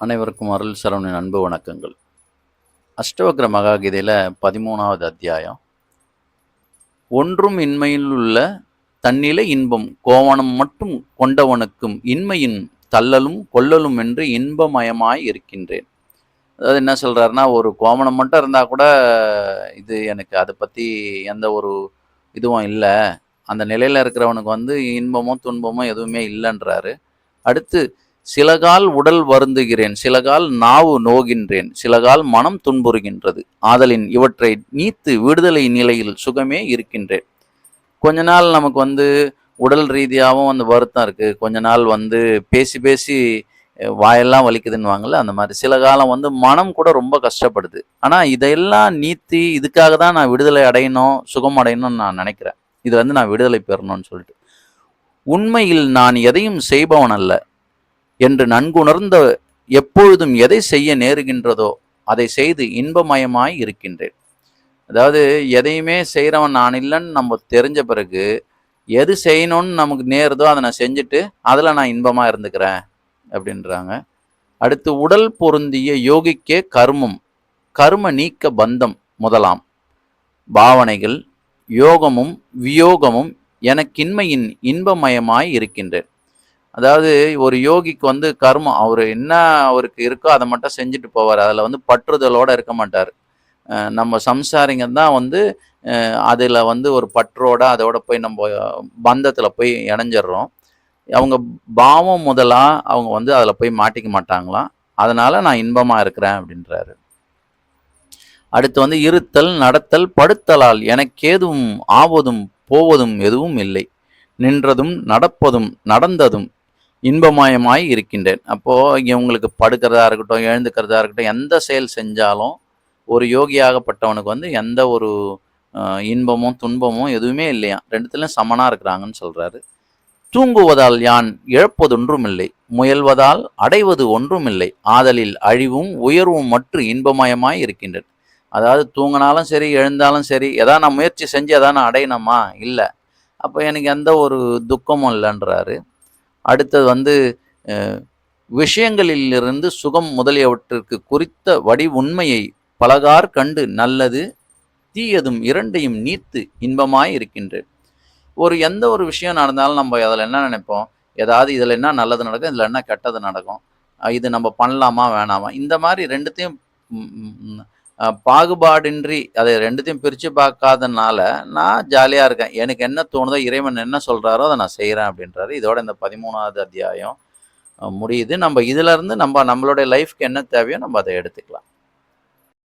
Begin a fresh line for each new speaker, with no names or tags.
அனைவருக்கும் அருள் சரவணின் அன்பு வணக்கங்கள். அஷ்டவக்ர மகாகீதையில் பதிமூணாவது அத்தியாயம். ஒன்றும் இன்மையில் உள்ள தன்னிலை இன்பம் கோவணம் மட்டும் கொண்டவனுக்கும் இன்மையின் தள்ளலும் கொள்ளலும் என்று இன்பமயமாய் இருக்கின்றேன். அதாவது என்ன சொல்கிறாருன்னா ஒரு கோவணம் மட்டும் இருந்தால் கூட இது எனக்கு அதை பற்றி எந்த ஒரு இதுவும் இல்லை. அந்த நிலையில் இருக்கிறவனுக்கு வந்து இன்பமோ துன்பமோ எதுவுமே இல்லைன்றாரு. அடுத்து சிலகால் உடல் வருந்துகிறேன் சிலகால் நாவு நோகின்றேன் சிலகால் மனம் துன்புறுகின்றது. ஆதலின் இவற்றை நீத்து விடுதலை நிலையில் சுகமே இருக்கின்றேன். கொஞ்ச நாள் நமக்கு வந்து உடல் ரீதியாகவும் அந்த வருத்தம் இருக்குது கொஞ்ச நாள் வந்து பேசி பேசி வாயெல்லாம் வலிக்குதுன்னுவாங்கல்ல அந்த மாதிரி. சில காலம் வந்து மனம் கூட ரொம்ப கஷ்டப்படுது. ஆனால் இதையெல்லாம் நீத்தி இதுக்காக தான் நான் விடுதலை அடையணும் சுகம் அடையணும்னு நான் நினைக்கிறேன். இதுல வந்து நான் விடுதலை பெறணும்னு சொல்லிட்டு. உண்மையில் நான் எதையும் செய்பவன் அல்ல என்று நன்குணர்ந்த எப்பொழுதும் எதை செய்ய நேருகின்றதோ அதை செய்து இன்பமயமாய் இருக்கின்றேன். அதாவது எதையுமே செய்கிறவன் நான் இல்லைன்னு நம்ம தெரிஞ்ச பிறகு எது செய்யணும்னு நமக்கு நேருதோ அதை நான் செஞ்சுட்டு அதில் நான் இன்பமாக இருந்துக்கிறேன் அப்படின்றாங்க. அடுத்து உடல் பொருந்திய யோகிக்கே கர்மம் கர்ம நீக்க பந்தம் முதலாம். பாவனைகள் யோகமும் வியோகமும் எனக்கின்மையின் இன்பமயமாய் இருக்கின்றேன். அதாவது ஒரு யோகிக்கு வந்து கர்மம் அவர் என்ன அவருக்கு இருக்கோ அதை மட்டும் செஞ்சுட்டு போவார். அதில் வந்து பற்றுதலோடு இருக்க மாட்டார். நம்ம சம்சாரிங்க தான் வந்து அதில் வந்து ஒரு பற்றோட அதோட போய் நம்ம பந்தத்தில் போய் இணைஞ்சிடுறோம் அவங்க பாவம் முதலாக அவங்க வந்து அதில் போய் மாட்டிக்க மாட்டாங்களாம் அதனால் நான் இன்பமாக இருக்கிறேன் அப்படின்றாரு. அடுத்து வந்து இருத்தல் நடத்தல் படுத்தலால் எனக்கேதும் ஆவதும் போவதும் எதுவும் இல்லை. நின்றதும் நடப்பதும் நடந்ததும் இன்பமயமாய் இருக்கின்றேன். அப்போது இங்கே படுக்கிறதா இருக்கட்டும் எழுந்துக்கிறதா இருக்கட்டும் எந்த செயல் செஞ்சாலும் ஒரு யோகியாகப்பட்டவனுக்கு வந்து எந்த ஒரு இன்பமும் துன்பமும் எதுவுமே இல்லையா? ரெண்டுத்துலையும் சமனாக இருக்கிறாங்கன்னு சொல்கிறாரு தூங்குவதால் யான் இழப்பதொன்றுமில்லை முயல்வதால் அடைவது ஒன்றுமில்லை ஆதலில் அழிவும் உயர்வும் மற்றும் இன்பமயமாய் இருக்கின்றன. அதாவது தூங்கினாலும் சரி எழுந்தாலும் சரி எதா நான் முயற்சி செஞ்சு எதா நான் அடையணுமா? இல்லை. அப்போ எனக்கு எந்த ஒரு துக்கமும் இல்லைன்றாரு. அடுத்தது வந்து விஷயங்களிலிருந்து சுகம் முதலியவற்றிற்கு குறித்த வடி உண்மையை பலகார் கண்டு நல்லது தீயதும் இரண்டையும் நீத்து இன்பமாய் இருக்கின்றேன். ஒரு எந்த ஒரு விஷயம் நடந்தாலும் நம்ம அதில் என்ன நினைப்போம்? ஏதாவது இதில் என்ன நல்லது நடக்கும் இதில் என்ன கெட்டது நடக்கும்? இது நம்ம பண்ணலாமா வேணாமா? இந்த மாதிரி ரெண்டுத்தையும் பாகுபாடின்றி அதை ரெண்டுத்தையும் பிரித்து பார்க்காதனால நான் ஜாலியாக இருக்கேன். எனக்கு என்ன தோணுதோ இறைவன் என்ன சொல்கிறாரோ அதை நான் செய்கிறேன் அப்படின்றாரு. இதோட இந்த பதிமூணாவது அத்தியாயம் முடியுது. நம்ம இதிலேருந்து நம்ம நம்மளுடைய லைஃப்க்கு என்ன தேவையோ நம்ம அதை எடுத்துக்கலாம்.